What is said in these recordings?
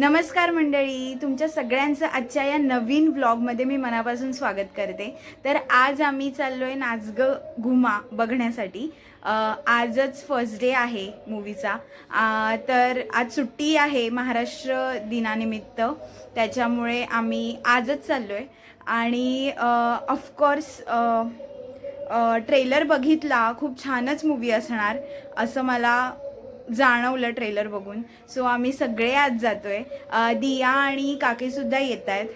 नमस्कार मंडळी तुमच्या सगळ्यांचं आजच्या या नवीन व्लॉगमध्ये मी मनापासून स्वागत करते. तर आज आम्ही चाललो आहे नाचग घुमा बघण्यासाठी. आजच फर्स्ट डे आहे मूवीचा तर आज सुट्टी आहे महाराष्ट्र दिनानिमित्त. त्याच्यामुळे आम्ही आजच चाललो आहे आणि ऑफकोर्स ट्रेलर बघितला. खूप छानच मूवी असणार. असं मला जाणवलं ट्रेलर बघून. सो आम्ही सगळे आज जातो आहे दिया आणि काकीसुद्धा येत आहेत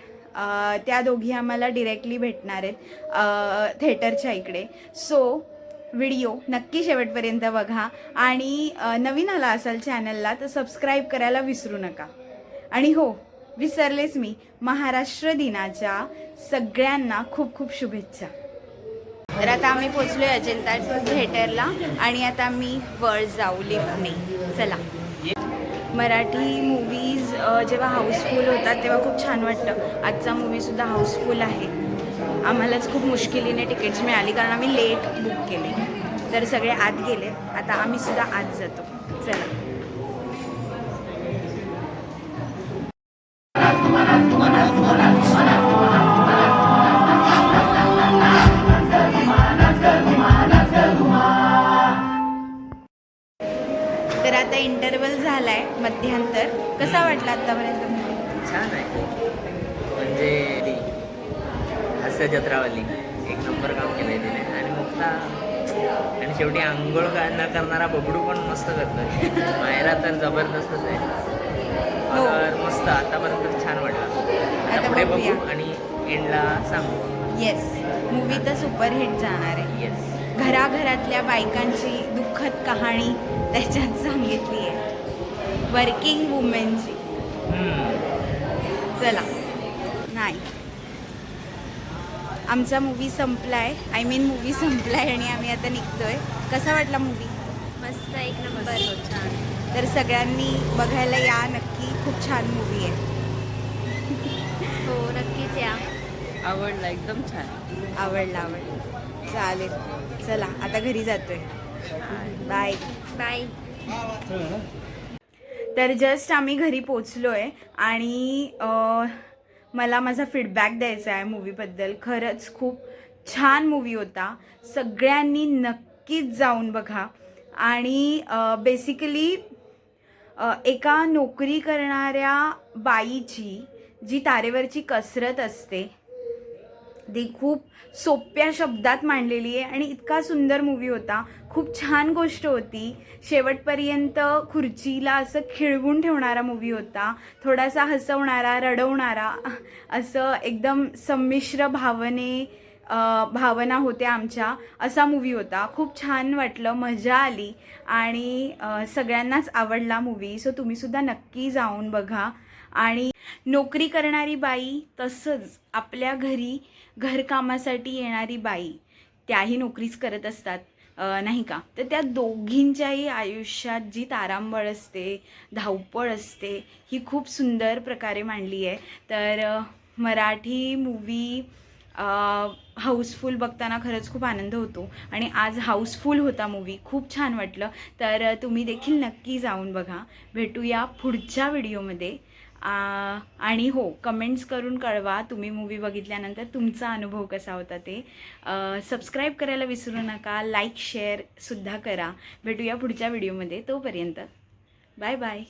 त्या दोघी आम्हाला डिरेक्टली भेटणार आहेत थेटरच्या इकडे. सो व्हिडिओ नक्की शेवटपर्यंत बघा. आणि नवीन आला असाल चॅनलला तर सबस्क्राईब करायला विसरू नका. आणि हो विसरलेच मी. महाराष्ट्र दिनाच्या सगळ्यांना खूप खूप शुभेच्छा. तर आता आम्ही पोचलो आहे अजिंठा थिएटरला आणि आता आम्ही वर जाऊ लिफ्टने. चला. मराठी मूवीज जेव्हा हाऊसफुल होतात तेव्हा खूप छान वाटतं. आजचा मूवीसुद्धा हाऊसफुल आहे. आम्हालाच खूप मुश्किलीने तिकीट्स मिळाली कारण आम्ही लेट बुक केले. तर सगळे आत गेले. आता आम्हीसुद्धा आत जातो. चला. तर आता इंटरवल झालाय मध्यांतर. कसा वाटला आतापर्यंत? छान आहे. म्हणजे ती हास्य जत्रावाली. एक नंबर काम केलंय तिने. आणि मुक्ता आणि शेवटी आंघोळ न करणारा बबडू पण मस्त करतोय. मायरा तर जबरदस्तच आहे. हो. तर मस्त आतापर्यंत छान वाटलं. आता पुढे. बघू आणि एंडला सांगू. येस मूवी तर सुपरहिट जाणार आहे. येस घराघरातल्या बायकांची दुःखद कहाणी त्याच्यात सांगितली आहे. वर्किंग वुमेनची चला. नाही. आमचा मूवी संपलाय. आय मीन मूवी संपलाय आणि आम्ही आता निघतोय. कसा वाटला मूवी मस्त एक नंबर छान तर सगळ्यांनी बघायला या. नक्की खूप छान मूवी आहे. हो नक्कीच या. आवडला एकदम छान. आवडला आवडला. चालेल. चला आता घरी जातोय. बाय बाय तर जस्ट आम्ही घरी पोचलो आहे आणि मला माझा फीडबॅक द्यायचा आहे मूवीबद्दल खरंच खूप छान मूवी होता. सगळ्यांनी नक्कीच जाऊन बघा. आणि बेसिकली एका नोकरी करणाऱ्या बाईची जी तारेवरची कसरत असते ती खूप सोप्या शब्दात मांडलेली आहे आणि इतका सुंदर मूवी होता. खूप छान गोष्ट होती. शेवटपर्यंत खुर्चीला असं खिळवून ठेवणारा मूवी होता. थोडासा हसवणारा रडवणारा असं एकदम संमिश्र भावने भावना होत्या आमच्या. असा मूवी होता. खूप छान वाटलं. मजा आली. आणि सगळ्यांनाच आवडला मूवी सो तुम्हीसुद्धा नक्की जाऊन बघा. आणि नोकरी करणारी बाई तसंच आपल्या घरी घरकामासाठी येणारी बाई त्याही नोकरीच करत असतात नाही का? तर त्या दोघींच्याही आयुष्यात जी तारांबळ असते धावपळ असते ही खूप सुंदर प्रकारे मांडली आहे. तर मराठी मूवी हाऊसफुल बघताना खरंच खूप आनंद होतो. आणि आज हाऊसफुल होता मूवी खूप छान वाटलं. तर तुम्ही देखील नक्की जाऊन बघा. भेटूया पुढच्या व्हिडिओमध्ये आणि हो कमेंट्स करून कळवा. तुम्ही मूवी बघितल्यानंतर तुमचा अनुभव कसा होता ते. सबस्क्राईब करायला विसरू नका. लाईक शेअरसुद्धा करा. भेटूया पुढच्या व्हिडिओमध्ये तोपर्यंत. Bye bye